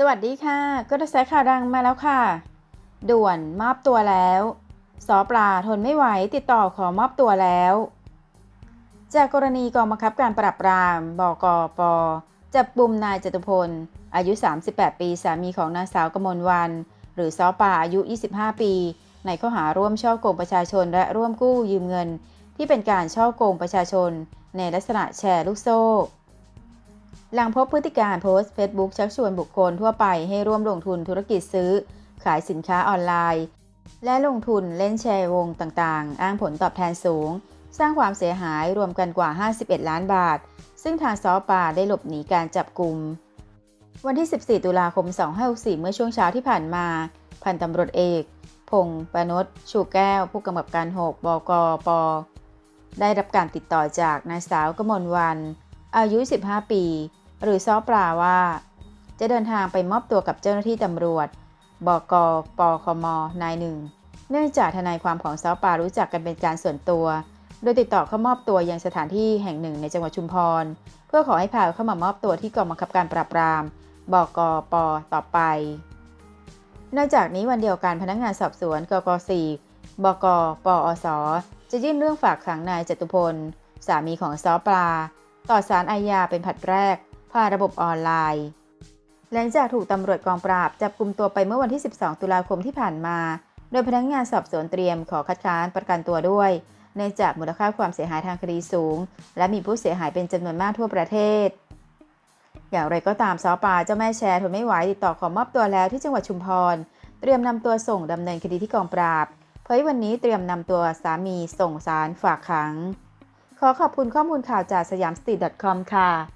สวัสดีค่ะก็กระแสข่าวดังมาแล้วค่ะ ด่วนมอบตัวแล้วสอปลาทนไม่ไหวติดต่อขอมอบตัวแล้ว จากกรณีกองบังคับการปราบปรามบกปจับกลุ่มนายจตุพล อายุ 38 ปีสามีของนางสาวกมลวัน หรือซอปลาอายุ 25 ปี ในข้อหาร่วมช่อโกงประชาชนและร่วมกู้ยืมเงิน ที่เป็นการช่อโกงประชาชน ในลักษณะแชร์ลูกโซ่ หลังพบพฤติการโพสต์ Facebook ชักชวนบุคคลทั่วไปให้ร่วมลงทุนธุรกิจซื้อ ขายสินค้าออนไลน์ และลงทุนเล่นแชร์วงต่างๆ อ้างผลตอบแทนสูง สร้างความเสียหายรวมกันกว่า 51 ล้านบาท ซึ่งทางซอปาได้หลบหนีการจับกลุ่มวันที่ 14 ตุลาคม 2564 เมื่อช่วงเช้าที่ผ่านมา พันตำรวจเอก พงษ์ปนดชูแก้ว ผู้กำกับการ 6 บกป ได้รับการติดต่อจากนางสาวกมลวัน อายุ 15 ปี หรือซอปลาว่า จะเดินทางไปมอบตัวกับเจ้าหน้าที่ตำรวจ บกปคมนายหนึ่ง เนื่องจากทนายความของซอปลารู้จักกันเป็นการส่วนตัว โดยติดต่อเข้ามอบตัวยังสถานที่แห่งหนึ่งในจังหวัดชุมพร เพื่อขอให้พาเข้ามามอบตัวที่กองบังคับการปราบปราม บกปต่อไป นอกจากนี้วันเดียวกันพนักงานสอบสวนกก4บกปอสจะยื่นเรื่องฝากขังนายจตุพล สามีของซอปลา ต่อสารอาญาเป็นผัดแรก ผ่านระบบออนไลน์ หลังจากถูกตำรวจกองปราบจับกลุ่มตัวไปเมื่อวันที่ 12 ตุลาคมที่ผ่านมา โดยพนักงานสอบสวนเตรียมขอคัดค้านประกันตัวด้วย เนื่องจากมูลค่าความเสียหายทางคดีสูง และมีผู้เสียหายเป็นจำนวนมากทั่วประเทศ อย่างไรก็ตามซอปาเจ้าแม่แชร์ทนไม่ไหวติดต่อขอมอบตัวแล้วที่จังหวัดชุมพร เตรียมนำตัวส่งดำเนินคดีที่กองปราบเผยวันนี้เตรียมนำตัวสามีส่งสารฝากขัง ขอขอบคุณข้อมูลข่าวจากสยามสตรีท .com ค่ะ